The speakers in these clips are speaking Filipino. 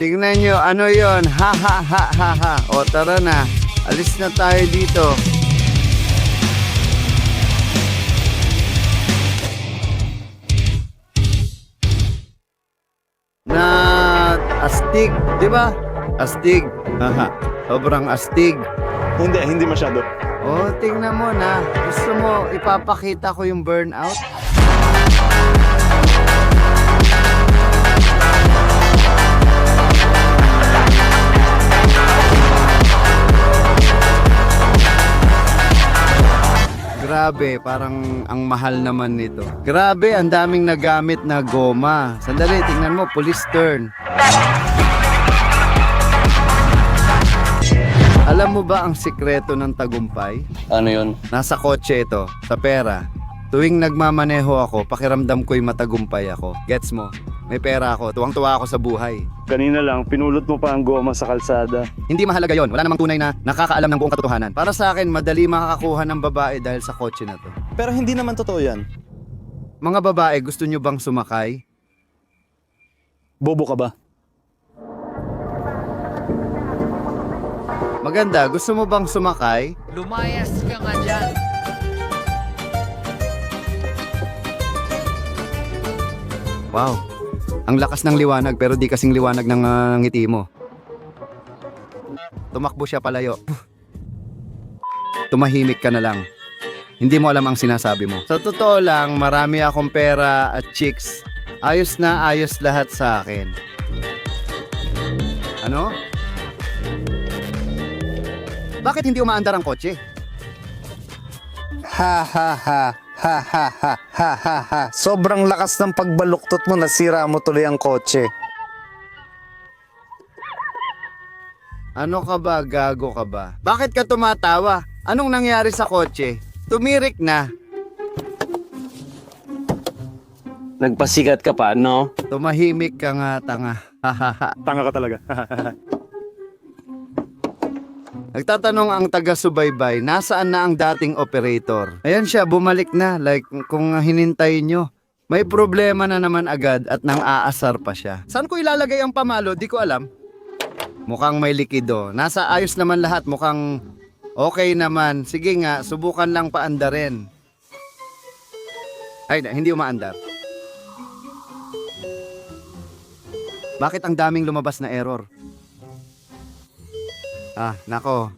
Tingnan nyo, ano yon Ha ha ha ha ha. O tara na, alis na tayo dito. Na astig, di ba? Astig. Haha. Sobrang astig. Hindi, hindi masyado. Oh, tingnan mo na. Gusto mo ipapakita ko yung burnout? Grabe, parang ang mahal naman nito. Grabe, ang daming nagamit na goma. Sandali, tingnan mo, police turn. Alam mo ba ang sikreto ng tagumpay? Ano yun? Nasa kotse ito, sa pera. Tuwing nagmamaneho ako, pakiramdam ko'y matagumpay ako. Gets mo? May pera ako, tuwang-tuwa ako sa buhay. Kanina lang, pinulot mo pa ang goma sa kalsada. Hindi mahalaga yon. Wala namang tunay na nakakaalam ng buong katotohanan. Para sa akin, madali makakakuha ng babae dahil sa kotse na to. Pero hindi naman totoo yan. Mga babae, gusto nyo bang sumakay? Bobo ka ba? Maganda, gusto mo bang sumakay? Lumayas ka nga dyan. Wow. Ang lakas ng liwanag pero di kasing liwanag ng ah, ngiti mo. Tumakbo siya palayo. Tumahimik ka na lang. Hindi mo alam ang sinasabi mo. Sa totoo lang, marami akong pera at chicks. Ayos na ayos lahat sa akin. Ano? Bakit hindi umaandar ang kotse? Ha ha ha. Ha ha ha ha ha ha. Sobrang lakas ng pagbaluktot mo, nasira mo tuloy ang kotse. Ano ka ba? Gago ka ba? Bakit ka tumatawa? Anong nangyari sa kotse? Tumirik na. Nagpasikat ka pa, no? Tumahimik ka nga, tanga. Hahaha. Tanga ka talaga. Nagtatanong ang taga-subaybay, nasaan na ang dating operator? Ayan siya, bumalik na. Like, kung hinintay nyo. May problema na naman agad at nang aasar pa siya. Saan ko ilalagay ang pamalo? Di ko alam. Mukhang may likido. Nasa ayos naman lahat. Mukhang okay naman. Sige nga, subukan lang paandarin. Ay, hindi umaandar. Bakit ang daming lumabas na error? Ah, nako.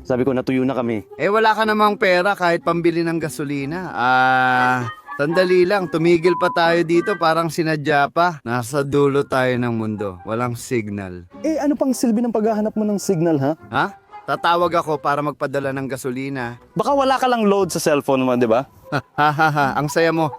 Sabi ko, natuyo na kami. Eh wala ka namang pera kahit pambili ng gasolina. Ah, sandali lang, tumigil pa tayo dito parang sinadya pa. Nasa dulo tayo ng mundo, walang signal. Eh, ano pang silbi ng paghahanap mo ng signal, ha? Ha? Tatawag ako para magpadala ng gasolina. Baka wala ka lang load sa cellphone mo, di ba? Ha ha ha, ha. ang saya mo.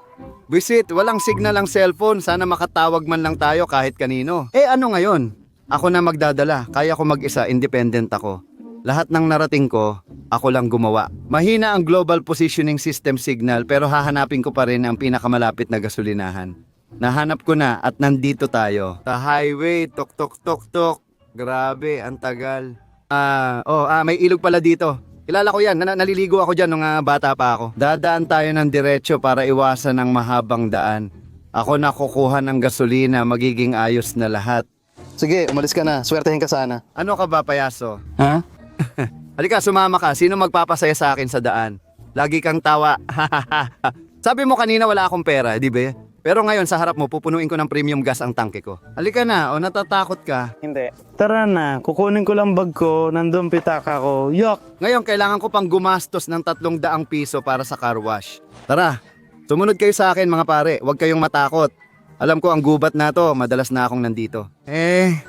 Visit, walang signal ang cellphone. Sana makatawag man lang tayo kahit kanino. Eh ano ngayon? Ako na magdadala. Kaya ko mag-isa, independent ako. Lahat ng narating ko, ako lang gumawa. Mahina ang global positioning system signal pero hahanapin ko pa rin ang pinakamalapit na gasolinahan. Nahanap ko na at nandito tayo. Sa highway, tok tok tok tok. Grabe, ang tagal. Ah, oh, ah, may ilog pala dito. Kilala ko yan, na- naliligo ako dyan nung ah, bata pa ako. Dadaan tayo ng diretsyo para iwasan ang mahabang daan. Ako na kukuha ng gasolina, magiging ayos na lahat. Sige, umalis ka na. Swertehin ka sana. Ano ka ba, payaso? Ha? Halika, sumama ka. Sino magpapasaya sa akin sa daan? Lagi kang tawa. Sabi mo kanina wala akong pera, di ba? Pero ngayon sa harap mo, pupunuin ko ng premium gas ang tangke ko. Halika na, o natatakot ka. Hindi. Tara na, kukunin ko lang bag ko, nandun pitaka ko. Yok! Ngayon, kailangan ko pang gumastos ng tatlong daang piso para sa car wash. Tara, sumunod kayo sa akin mga pare. Huwag kayong matakot. Alam ko ang gubat na to, madalas na akong nandito. Eh,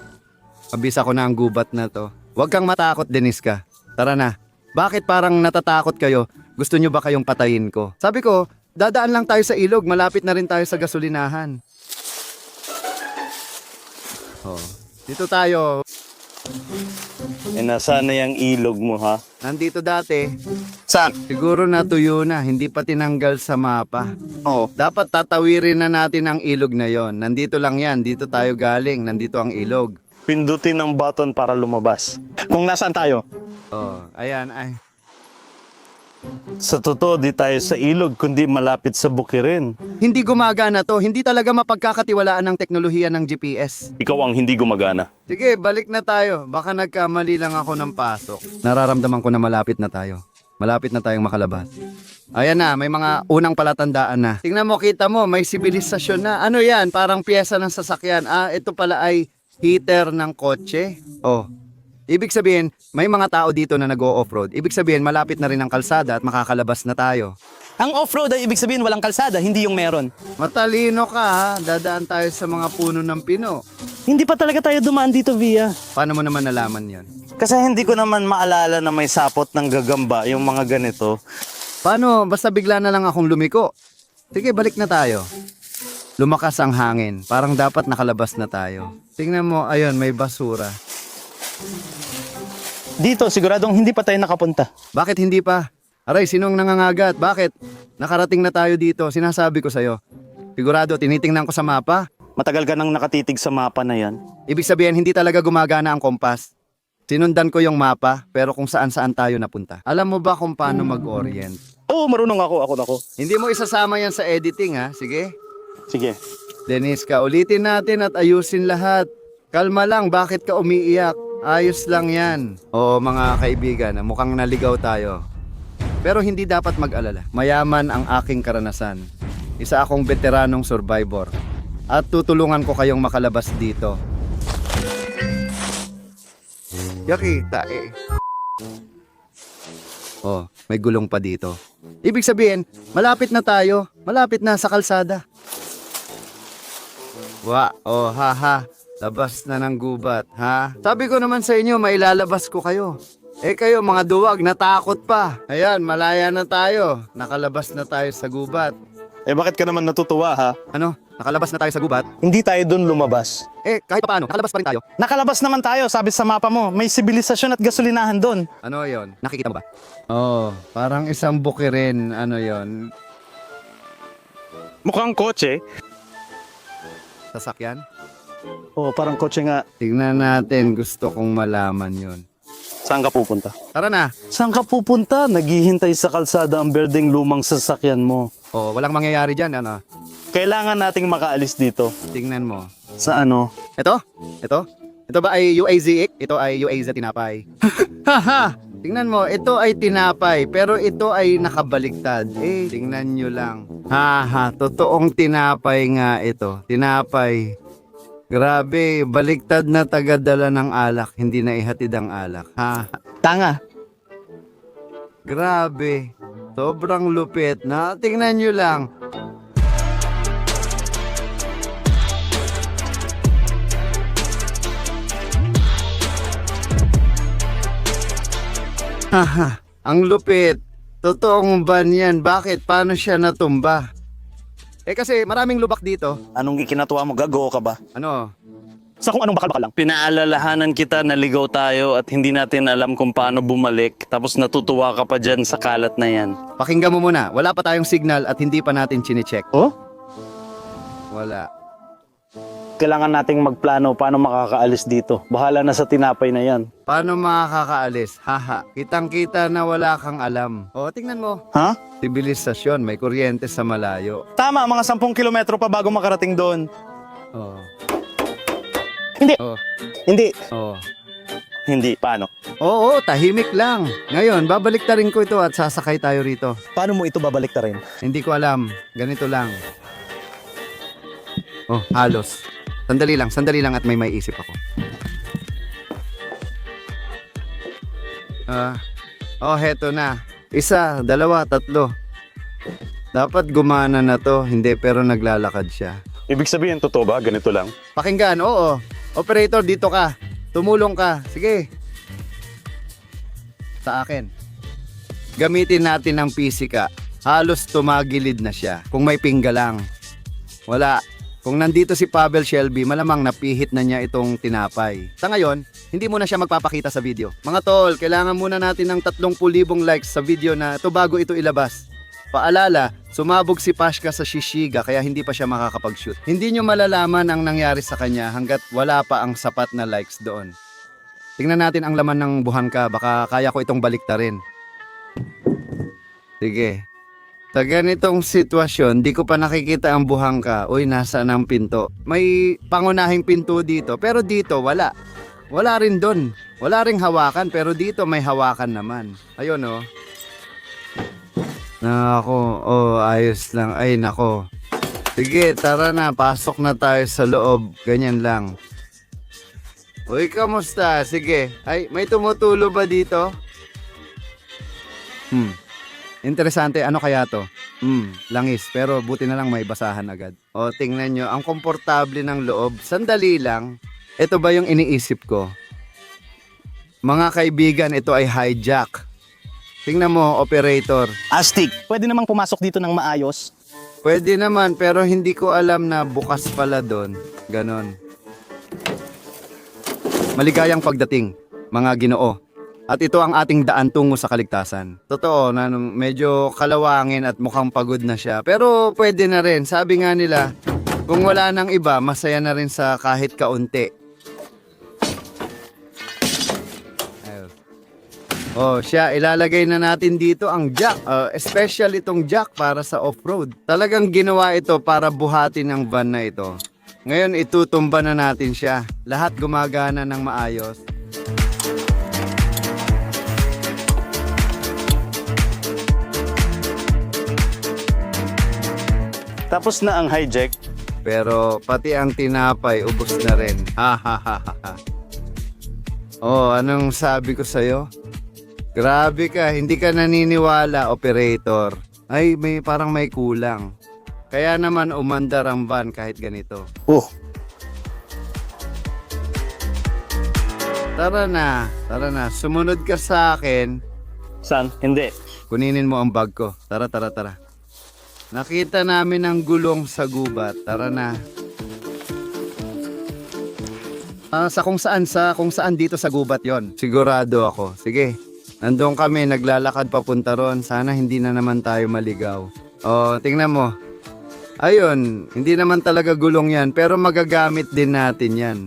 mabisa ko na ang gubat na to. Huwag kang matakot, Deniska. Tara na. Bakit parang natatakot kayo? Gusto nyo ba kayong patayin ko? Sabi ko, dadaan lang tayo sa ilog, malapit na rin tayo sa gasolinahan. Oh, dito tayo. Eh, nasaan na yung ilog mo, ha? Nandito dati, Saan? Siguro natuyo na, hindi pa tinanggal sa mapa. Oo. Dapat tatawirin na natin ang ilog na yon. Nandito lang yan, dito tayo galing, nandito ang ilog. Pindutin ng button para lumabas. Kung nasaan tayo? Oh, ayan, ay. Sa totoo, di tayo sa ilog, kundi malapit sa bukirin. Hindi gumagana to. Hindi talaga mapagkakatiwalaan ng teknolohiya ng GPS. Ikaw ang hindi gumagana. Sige, balik na tayo. Baka nagkamali lang ako ng pasok. Nararamdaman ko na malapit na tayo. Malapit na tayong makalabas. Ayan na, may mga unang palatandaan na. Tingnan mo, kita mo, may sibilisasyon na. Ano yan? Parang pyesa ng sasakyan. Ah, ito pala ay heater ng kotse. Oh. Ibig sabihin, may mga tao dito na nag-o-offroad. Ibig sabihin, malapit na rin ang kalsada at makakalabas na tayo. Ang off-road ay ibig sabihin walang kalsada, hindi yung meron. Matalino ka ha, dadaan tayo sa mga puno ng pino. Hindi pa talaga tayo dumaan dito, Via. Paano mo naman nalaman yon? Kasi hindi ko naman maalala na may sapot ng gagamba yung mga ganito. Paano? Basta bigla na lang akong lumiko. Sige, balik na tayo. Lumakas ang hangin. Parang dapat nakalabas na tayo. Tingnan mo, ayun, may basura. Dito, siguradong hindi pa tayo nakapunta. Bakit hindi pa? Aray, sinong nangangagat? Bakit? Nakarating na tayo dito. Sinasabi ko sa'yo. Sigurado, tinitingnan ko sa mapa. Matagal ka nang nakatitig sa mapa na yan. Ibig sabihin, hindi talaga gumagana ang kompas. Sinundan ko yung mapa, pero kung saan-saan tayo napunta. Alam mo ba kung paano mag-orient? Oo, marunong ako, ako nako. Hindi mo isasama yan sa editing, ha? Sige. Sige. Denise ka, ulitin natin at ayusin lahat. Kalma lang, bakit ka umiiyak? Ayos lang yan. Oo mga kaibigan, mukhang naligaw tayo. Pero hindi dapat mag-alala. Mayaman ang aking karanasan. Isa akong veteranong survivor. At tutulungan ko kayong makalabas dito. Yakita eh. Oh, may gulong pa dito. Ibig sabihin, malapit na tayo. Malapit na sa kalsada. Wa, oh ha ha. Labas na ng gubat, ha? Sabi ko naman sa inyo, mailalabas ko kayo. Eh kayo mga duwag, natakot pa. Ayan, malaya na tayo. Nakalabas na tayo sa gubat. Eh bakit ka naman natutuwa ha? Ano? Nakalabas na tayo sa gubat? Hindi tayo doon lumabas. Eh, kahit paano, nakalabas pa rin tayo. Nakalabas naman tayo, sabi sa mapa mo. May sibilisasyon at gasolinahan doon. Ano yon? Nakikita mo ba? Oo, oh, parang isang bukirin. Ano yon? Mukhang kotse. Sasakyan? Oo, parang kotse nga. Tingnan natin, gusto kong malaman yon. Saan ka pupunta? Tara na. Saan ka pupunta? Naghihintay sa kalsada ang berdeng lumang sasakyan mo. Oh, walang mangyayari dyan, ano? Kailangan nating makaalis dito. Tingnan mo. Sa ano? Ito? Ito? Ito ba ay UAZ? Ito ay UAZ tinapay. Haha! Tingnan mo, ito ay tinapay, pero ito ay nakabaliktad. Eh, tingnan nyo lang. Haha, totoong tinapay nga ito. Tinapay. Grabe, baliktad na tagadala ng alak, hindi na ihatid ang alak. Ha? Tanga. Grabe. Sobrang lupit na. Tingnan nyo lang. Haha, ang lupit. Totoong ban yan. Bakit? Paano siya natumba? Eh kasi maraming lubak dito. Anong ikinatuwa mo? Gago ka ba? Ano? Sa kung anong bakal-bakal lang. Pinaalalahanan kita na ligaw tayo at hindi natin alam kung paano bumalik. Tapos natutuwa ka pa dyan sa kalat na yan. Pakinggan mo muna. Wala pa tayong signal at hindi pa natin chinecheck. Oh? Wala. Kailangan nating magplano paano makakaalis dito. Bahala na sa tinapay na yan. Paano makakaalis? Haha, kitang-kita na wala kang alam. O, tingnan mo. Ha? Sibilisasyon, may kuryente sa malayo. Tama, mga 10 kilometro pa bago makarating doon. Oh. Hindi. Oh. Hindi. Oh. Hindi. Paano? Oo, tahimik lang. Ngayon, babalik rin ko ito at sasakay tayo rito. Paano mo ito babalik rin? Hindi ko alam. Ganito lang. Oh, halos. Sandali lang, sandali lang at may may isip ako. Ah, oh, heto na. Isa, dalawa, tatlo. Dapat gumana na to, hindi pero naglalakad siya. Ibig sabihin, totoo ba? Ganito lang? Pakinggan, oo. Operator, dito ka. Tumulong ka. Sige. Sa akin. Gamitin natin ang pisika. Halos tumagilid na siya. Kung may pingga lang. Wala. Kung nandito si Pavel Shelby, malamang napihit na niya itong tinapay. Sa ngayon, hindi muna siya magpapakita sa video. Mga tol, kailangan muna natin ng 30,000 likes sa video na ito bago ito ilabas. Paalala, sumabog si Pashka sa Shishiga kaya hindi pa siya makakapag-shoot. Hindi nyo malalaman ang nangyari sa kanya hanggat wala pa ang sapat na likes doon. Tingnan natin ang laman ng buhangka, baka kaya ko itong baliktarin. Sige. Sa ganitong sitwasyon, di ko pa nakikita ang buhangka. Uy, nasaan ang pinto? May pangunahing pinto dito, pero dito wala. Wala rin doon. Wala ring hawakan, pero dito may hawakan naman. Ayun oh. Nako, oh, ayos lang. Ay, nako. Sige, tara na. Pasok na tayo sa loob. Ganyan lang. Uy, kamusta? Sige. Ay, may tumutulo ba dito? Hmm. Interesante, ano kaya to? Hmm, langis, pero buti na lang may basahan agad. O, tingnan nyo, ang komportable ng loob. Sandali lang. Ito ba yung iniisip ko? Mga kaibigan, ito ay hijack. Tingnan mo, operator. Astig, pwede namang pumasok dito ng maayos. Pwede naman, pero hindi ko alam na bukas pala doon. Ganon. Maligayang pagdating, mga ginoo. At ito ang ating daan tungo sa kaligtasan. Totoo na medyo kalawangin at mukhang pagod na siya. Pero pwede na rin. Sabi nga nila, kung wala nang iba, masaya na rin sa kahit kaunti. Ayun. Oh, siya, ilalagay na natin dito ang jack. Uh, special itong jack para sa off-road. Talagang ginawa ito para buhatin ang van na ito. Ngayon, itutumba na natin siya. Lahat gumagana ng maayos. Tapos na ang hijack. Pero pati ang tinapay, ubos na rin. Ha ha ha ha. Oh, anong sabi ko sa'yo? Grabe ka, hindi ka naniniwala, operator. Ay, may parang may kulang. Kaya naman umandar ang van kahit ganito. Oh, Tara na, tara na. Sumunod ka sa akin. san? Hindi. Kuninin mo ang bag ko. Tara, tara, tara. Nakita namin ang gulong sa gubat. Tara na. Ah, sa kung saan, sa kung saan dito sa gubat yon. Sigurado ako. Sige. Nandun kami, naglalakad papunta ron. Sana hindi na naman tayo maligaw. Oh, tingnan mo. Ayun, hindi naman talaga gulong yan, pero magagamit din natin yan.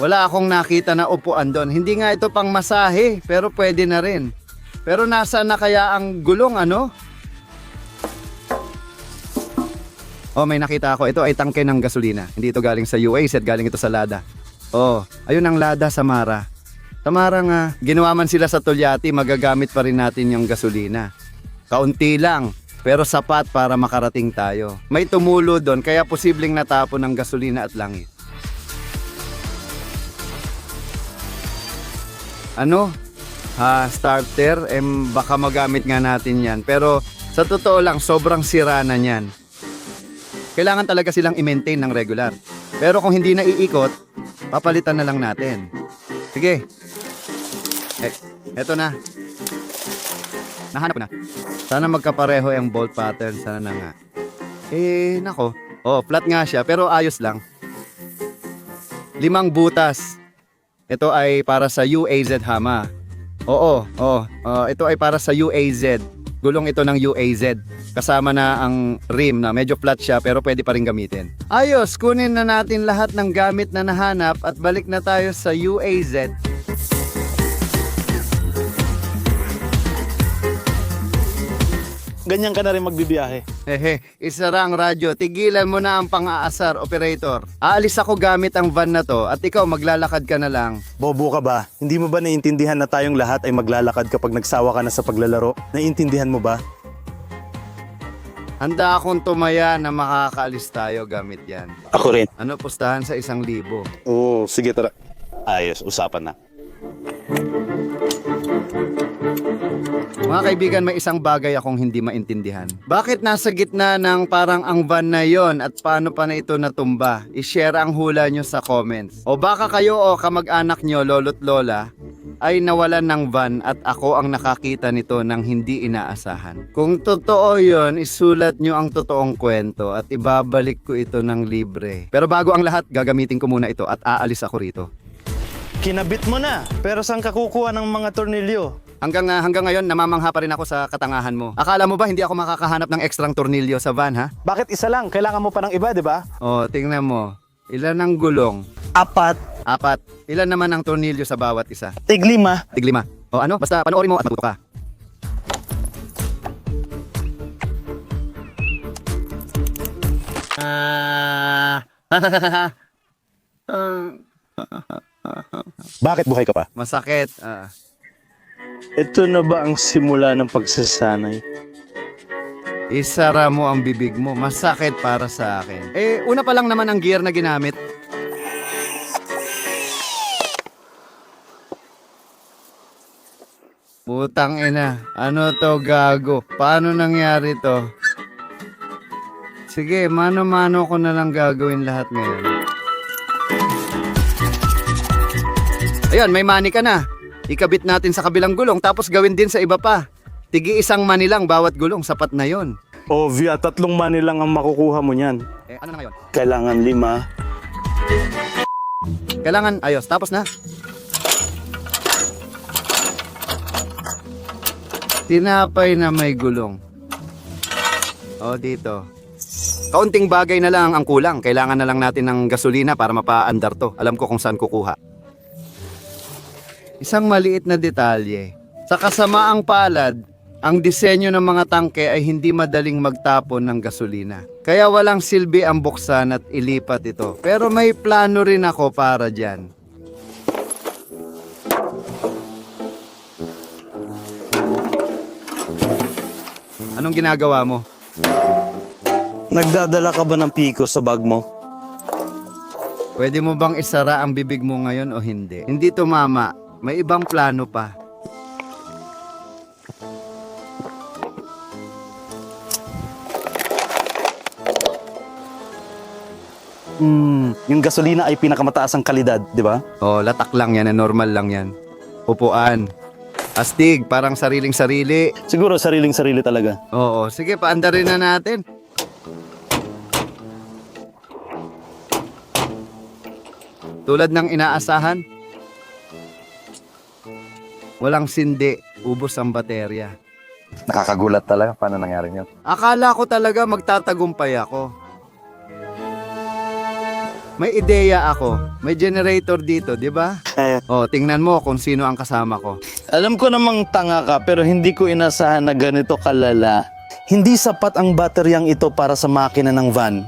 Wala akong nakita na upuan doon. Hindi nga ito pang masahe, pero pwede na rin. Pero nasa na kaya ang gulong ano? Oh, may nakita ako. Ito ay tangke ng gasolina. Hindi ito galing sa UAZ, galing ito sa Lada. Oh, ayun ang Lada Samara. Tamara nga, ginawa man sila sa Tulyati, magagamit pa rin natin yung gasolina. Kaunti lang, pero sapat para makarating tayo. May tumulo doon, kaya posibleng natapon ng gasolina at langis. Ano? Ha, starter? Eh, baka magamit nga natin yan. Pero sa totoo lang, sobrang sira na yan. Kailangan talaga silang i-maintain ng regular. Pero kung hindi na iikot, papalitan na lang natin. Sige. Eh, eto na. Nahanap ko na. Sana magkapareho yung bolt pattern. Sana na nga. Eh, nako. Oh, flat nga siya, pero ayos lang. Limang butas. Ito ay para sa UAZ Hama. Oo, oo. Uh, ito ay para sa UAZ. Gulong ito ng UAZ. Kasama na ang rim na medyo flat siya pero pwede pa rin gamitin. Ayos, kunin na natin lahat ng gamit na nahanap at balik na tayo sa UAZ. Ganyan ka na rin magbibiyahe. Hehe, isara ang radyo. Tigilan mo na ang pang-aasar, operator. Aalis ako gamit ang van na to at ikaw maglalakad ka na lang. Bobo ka ba? Hindi mo ba naiintindihan na tayong lahat ay maglalakad kapag nagsawa ka na sa paglalaro? Naiintindihan mo ba? Handa akong tumaya na makakaalis tayo gamit yan. Ako rin. Ano pustahan sa isang libo? Oo, oh, sige tara. Ayos, usapan na. Mga kaibigan, may isang bagay akong hindi maintindihan. Bakit nasa gitna ng parang ang van na yon at paano pa na ito natumba? I-share ang hula nyo sa comments. O baka kayo o kamag-anak nyo, lolo't lola, ay nawalan ng van at ako ang nakakita nito ng hindi inaasahan. Kung totoo yon, isulat nyo ang totoong kwento at ibabalik ko ito ng libre. Pero bago ang lahat, gagamitin ko muna ito at aalis ako rito. Kinabit mo na, pero saan ka kukuha ng mga tornilyo? Hanggang, uh, hanggang ngayon, namamangha pa rin ako sa katangahan mo. Akala mo ba hindi ako makakahanap ng ekstrang tornilyo sa van, ha? Bakit isa lang? Kailangan mo pa ng iba, di ba? Oh, tingnan mo. Ilan ang gulong? Apat. Apat. Ilan naman ang tornilyo sa bawat isa? Tiglima. Tiglima. O ano, basta panoorin mo at matuto ka. Ah. Bakit buhay ka pa? Masakit. Ah. Ito na ba ang simula ng pagsasanay? Isara mo ang bibig mo. Masakit para sa akin. Eh, una pa lang naman ang gear na ginamit. Putang ina. Ano to gago? Paano nangyari to? Sige, mano-mano ko na lang gagawin lahat ngayon. Ayun, may money ka na. Ikabit natin sa kabilang gulong tapos gawin din sa iba pa. Tigi isang money lang bawat gulong, sapat na yon. Ovia, tatlong money lang ang makukuha mo niyan. Eh, ano na ngayon? Kailangan lima. Kailangan, ayos, tapos na. Tinapay na may gulong. O, dito. Kaunting bagay na lang ang kulang. Kailangan na lang natin ng gasolina para mapaandar to. Alam ko kung saan kukuha. Isang maliit na detalye. Sa kasamaang palad, ang disenyo ng mga tangke ay hindi madaling magtapon ng gasolina. Kaya walang silbi ang buksan at ilipat ito. Pero may plano rin ako para dyan. Anong ginagawa mo? Nagdadala ka ba ng piko sa bag mo? Pwede mo bang isara ang bibig mo ngayon o hindi? Hindi tumama. May ibang plano pa. Hmm, yung gasolina ay pinakamataas ang kalidad, di ba? Oh, latak lang yan, eh, normal lang yan. Upuan. Astig, parang sariling-sarili. Siguro sariling-sarili talaga. Oo, sige, paandarin na natin. Tulad ng inaasahan, walang sindi, ubos ang baterya. Nakakagulat talaga. Paano nangyari yun? Akala ko talaga magtatagumpay ako. May ideya ako. May generator dito, di ba? Oh, tingnan mo kung sino ang kasama ko. Alam ko namang tanga ka pero hindi ko inasahan na ganito kalala. hindi sapat ang bateryang ito para sa makina ng van.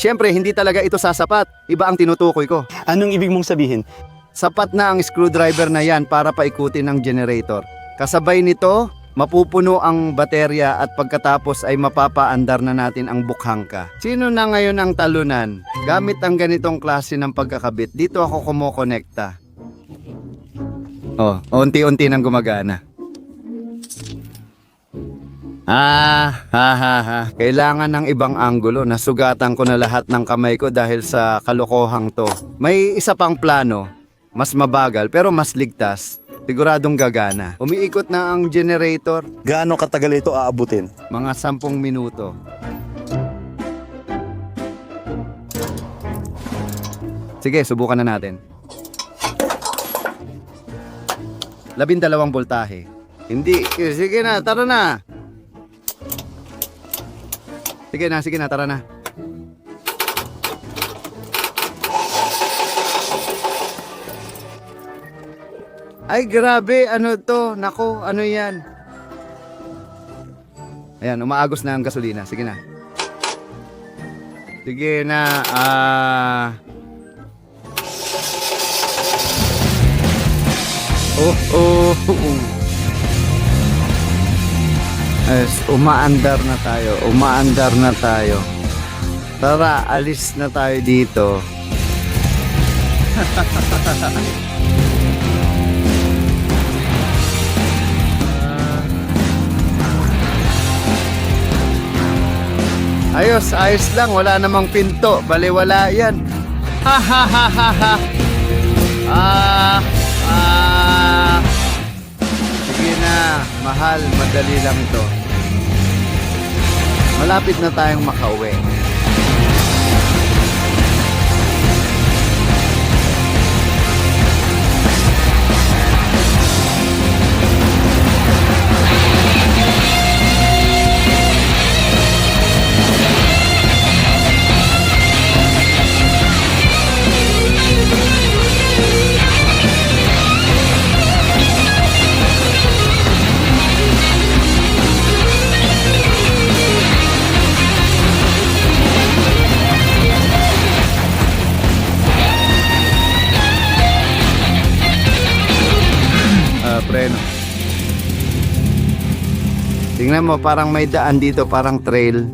Siyempre, hindi talaga ito sasapat. Iba ang tinutukoy ko. Anong ibig mong sabihin? Sapat na ang screwdriver na yan para paikutin ang generator. Kasabay nito, mapupuno ang baterya at pagkatapos ay mapapaandar na natin ang bukhangka. Sino na ngayon ang talunan? Gamit ang ganitong klase ng pagkakabit, dito ako kumokonekta. Oh, unti-unti nang gumagana. Ah, ha ha ha. Kailangan ng ibang anggulo. Nasugatan ko na lahat ng kamay ko dahil sa kalokohang to. May isa pang plano. Mas mabagal pero mas ligtas. Siguradong gagana. Umiikot na ang generator. Gaano katagal ito aabutin? Mga sampung minuto. Sige, subukan na natin. Labindalawang voltahe. Hindi. Sige na, tara na. Sige na, sige na, tara na. Ay, grabe. Ano to? Nako, ano yan? Ayan, umaagos na ang gasolina. Sige na. Sige na. Ah... Oh, oh, oh. As, umaandar na tayo. Umaandar na tayo. Tara, alis na tayo dito. Ayos, ayos lang. Wala namang pinto. Baliwala yan. Ha ha ha ha ha. Ah, ah. Sige na, mahal, madali lang to. Malapit na tayong makauwi. Tingnan mo, parang may daan dito, parang trail.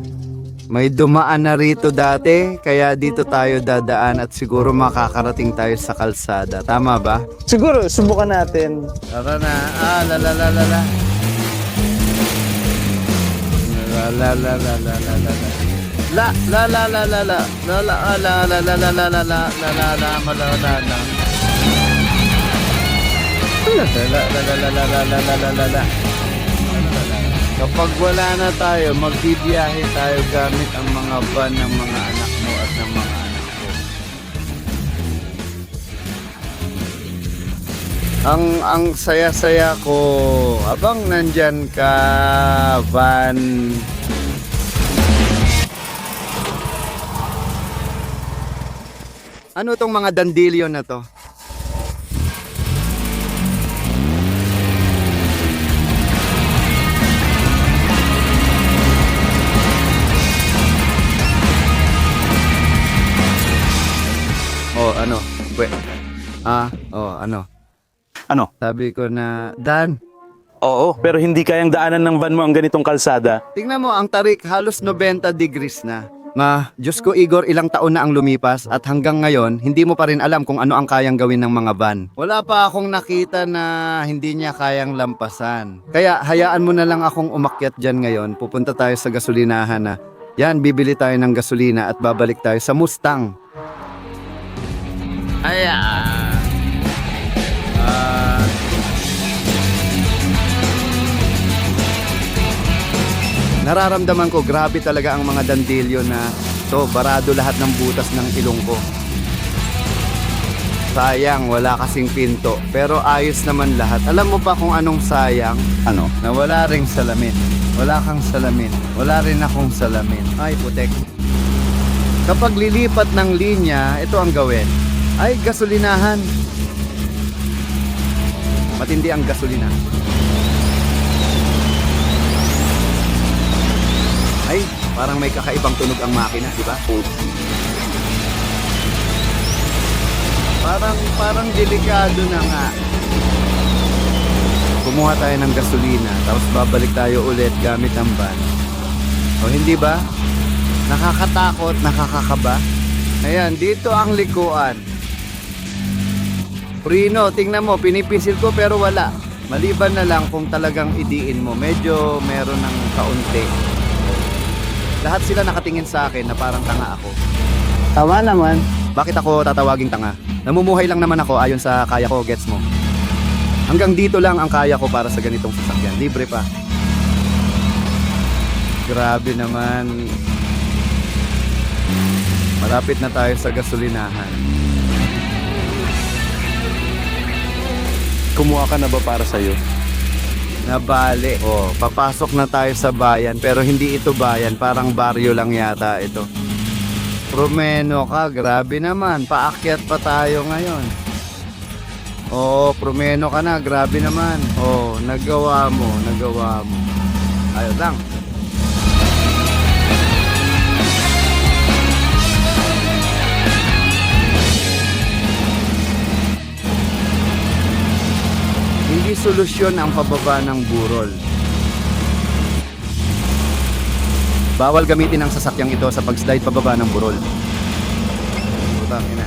May dumaan na rito dati, kaya dito tayo dadaan at siguro makakarating tayo sa kalsada. Tama ba? Siguro, subukan natin. Tara na. Ah, la la la la la. La la la la la la la la. La la la la la la la la ah, la la la la la la la la la la ma la la la. La la la la la la la la la la la la. Kapag wala na tayo, magbibiyahe tayo gamit ang mga van ng mga anak mo at ng mga anak ko. Ang ang saya-saya ko habang nandyan ka, van. Ano tong mga dandilyo na to? Ah, oh, ano? Ano? Sabi ko na, Dan, Oo, pero hindi kayang daanan ng van mo ang ganitong kalsada. tingnan mo ang tarik halos 90 degrees na. Ma, Diyos ko Igor, ilang taon na ang lumipas at hanggang ngayon, hindi mo pa rin alam kung ano ang kayang gawin ng mga van. Wala pa akong nakita na hindi niya kayang lampasan. Kaya hayaan mo na lang akong umakyat dyan ngayon. Pupunta tayo sa gasolinahan na. Yan, bibili tayo ng gasolina at babalik tayo sa Mustang. Ay, Nararamdaman ko grabe talaga ang mga dandilyo na to barado lahat ng butas ng ilong ko. Sayang, wala kasing pinto. Pero ayos naman lahat. Alam mo pa kung anong sayang? Ano? Na wala ring salamin. Wala kang salamin. Wala rin akong salamin. Ay, putek. Kapag lilipat ng linya, ito ang gawin. Ay, gasolinahan. Matindi ang gasolina. Ay, parang may kakaibang tunog ang makina, di ba? Parang, parang delikado na nga. Kumuha tayo ng gasolina, tapos babalik tayo ulit gamit ang van. O hindi ba? Nakakatakot, nakakakaba. Ayan, dito ang likuan. Prino, tingnan mo, pinipisil ko pero wala. Maliban na lang kung talagang idiin mo. Medyo meron ng kaunti. Lahat sila nakatingin sa akin na parang tanga ako. Tama naman. Bakit ako tatawaging tanga? Namumuhay lang naman ako ayon sa kaya ko, gets mo. Hanggang dito lang ang kaya ko para sa ganitong sasakyan. Libre pa. Grabe naman. Malapit na tayo sa gasolinahan. Kumuha ka na ba para sa'yo? Nabali. Oh, papasok na tayo sa bayan pero hindi ito bayan, parang baryo lang yata ito. Promeno ka, grabe naman. Paakyat pa tayo ngayon. Oo, promeno ka na, grabe naman. Oo, nagawa mo, nagawa mo. Ayos lang. Hindi solusyon ang pababa ng burol. Bawal gamitin ang sasakyang ito sa pag-slide pababa ng burol. Putang ina.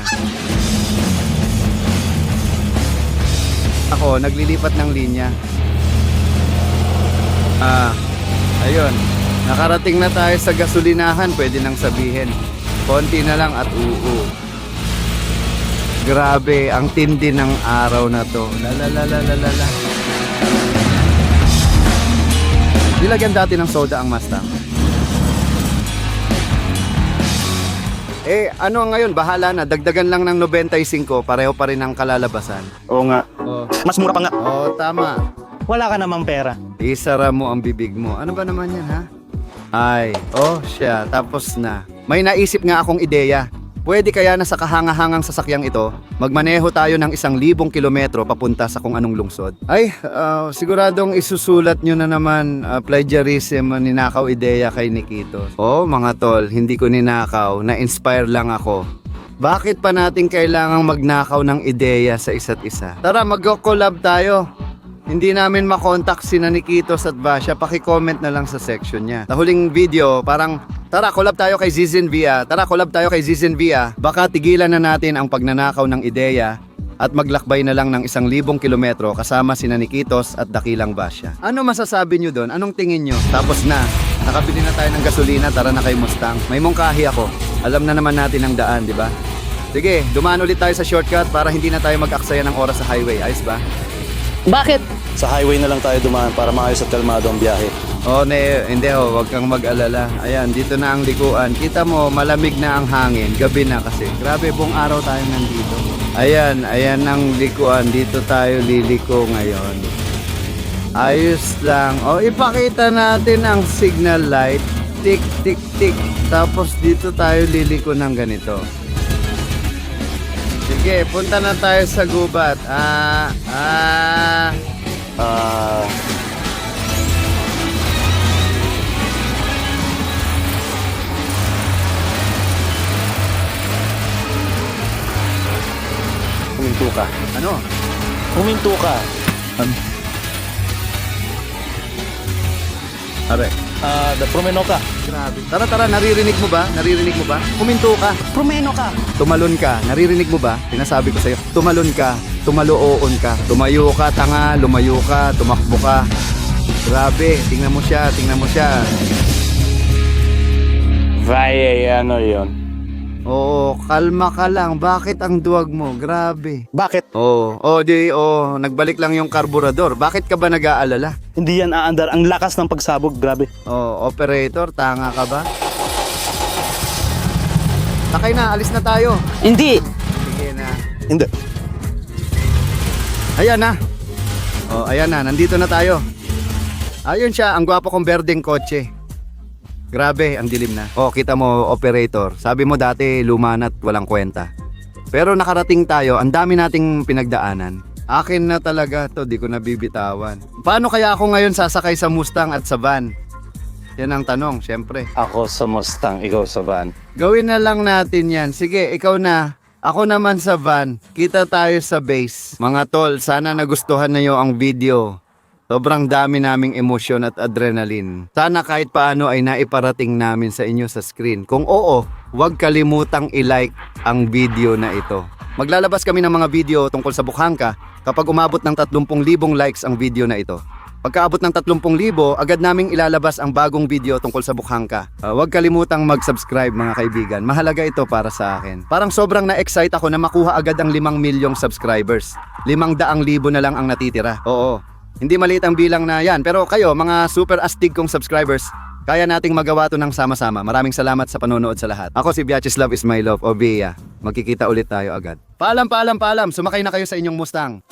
Ako, naglilipat ng linya. Ah, ayun. Nakarating na tayo sa gasolinahan, pwede nang sabihin. Konti na lang at uu. Grabe, ang tindi ng araw na to. La la la la la la la. Nilagyan dati ng soda ang Mustang. Eh, ano ngayon? Bahala na. Dagdagan lang ng 95, pareho pa rin ang kalalabasan. Oo nga. Oh, Mas mura pa nga. oh tama. Wala ka namang pera. Isara mo ang bibig mo. Ano ba naman yan, ha? Ay, oh siya, tapos na. May naisip nga akong ideya. Pwede kaya na sa kahangahangang sasakyang ito, magmaneho tayo ng isang libong kilometro papunta sa kung anong lungsod. Ay, ah, siguradong isusulat nyo na naman ah, plagiarism, ah, ninakaw ideya kay Nikito. Oh, mga tol, hindi ko ninakaw, na-inspire lang ako. Bakit pa natin kailangang magnakaw ng ideya sa isa't isa? Tara, mag-collab tayo. hindi namin makontak si Nanikitos at Basha, paki-comment na lang sa section niya. Sa huling video, parang, tara, collab tayo kay Zizin Via. Tara, collab tayo kay Zizin Via. Baka tigilan na natin ang pagnanakaw ng ideya at maglakbay na lang ng isang libong kilometro kasama si Nanikitos at Dakilang Basha. Ano masasabi nyo doon? Anong tingin nyo? Tapos na, nakabili na tayo ng gasolina, tara na kay Mustang. May mungkahi ako. Alam na naman natin ang daan, di ba? Sige, dumaan ulit tayo sa shortcut para hindi na tayo mag-aksaya ng oras sa highway. Ayos ba? Bakit? Sa highway na lang tayo dumaan para maayos at kalmado ang biyahe. Oh, ne, hindi ho, wag kang mag-alala. Ayan, dito na ang likuan. Kita mo, malamig na ang hangin. Gabi na kasi. Grabe, buong araw tayo nandito. Ayan, ayan ang likuan. Dito tayo liliko ngayon. Ayos lang. O, ipakita natin ang signal light. Tik, tik, tik. Tapos dito tayo liliko ng ganito. Sige, punta na tayo sa gubat. Ah, ah, Ah... Huminto ka. ano? Huminto ka. Are. Ah, uh, promeno ka. Grabe. Tara, tara, naririnig mo ba? Naririnig mo ba? Kuminto ka. Promeno ka. Tumalon ka. Naririnig mo ba? Sinasabi ko sa'yo. Tumalon ka. Tumaluoon ka. Tumayo ka, tanga. Lumayo ka. Tumakbo ka. Grabe. Tingnan mo siya. Tingnan mo siya. Vaya, ano yon. Oo, kalma ka lang. Bakit ang duwag mo? Grabe. Bakit? Oo, oh, di, oh, nagbalik lang yung karburador. Bakit ka ba nag-aalala? Hindi yan aandar. Ang lakas ng pagsabog. Grabe. Oh, operator, tanga ka ba? Sakay na, alis na tayo. Hindi. Sige na. Hindi. Ayan na. Oh, ayan na. Nandito na tayo. Ayun siya, ang gwapo kong berdeng kotse. Grabe, ang dilim na. Oh, kita mo, operator. Sabi mo dati, luma na't walang kwenta. Pero nakarating tayo, ang dami nating pinagdaanan. Akin na talaga to, di ko nabibitawan. Paano kaya ako ngayon sasakay sa Mustang at sa van? Yan ang tanong, syempre. Ako sa Mustang, ikaw sa van. Gawin na lang natin yan. Sige, ikaw na. Ako naman sa van. Kita tayo sa base. Mga tol, sana nagustuhan niyo ang video. Sobrang dami naming emosyon at adrenaline. Sana kahit paano ay naiparating namin sa inyo sa screen. Kung oo, huwag kalimutang i-like ang video na ito. Maglalabas kami ng mga video tungkol sa Bukhangka kapag umabot ng 30,000 likes ang video na ito. Pagkaabot ng 30,000, agad naming ilalabas ang bagong video tungkol sa Bukhangka. Uh, huwag kalimutang mag-subscribe mga kaibigan. Mahalaga ito para sa akin. Parang sobrang na-excite ako na makuha agad ang 5 milyong subscribers. 500,000 na lang ang natitira. Oo. Hindi maliit ang bilang na yan. Pero kayo, mga super astig kong subscribers, kaya nating magawa to ng sama-sama. Maraming salamat sa panonood sa lahat. Ako si Vyacheslav Ismailov o Bea. Magkikita ulit tayo agad. Paalam, paalam, paalam. Sumakay na kayo sa inyong Mustang.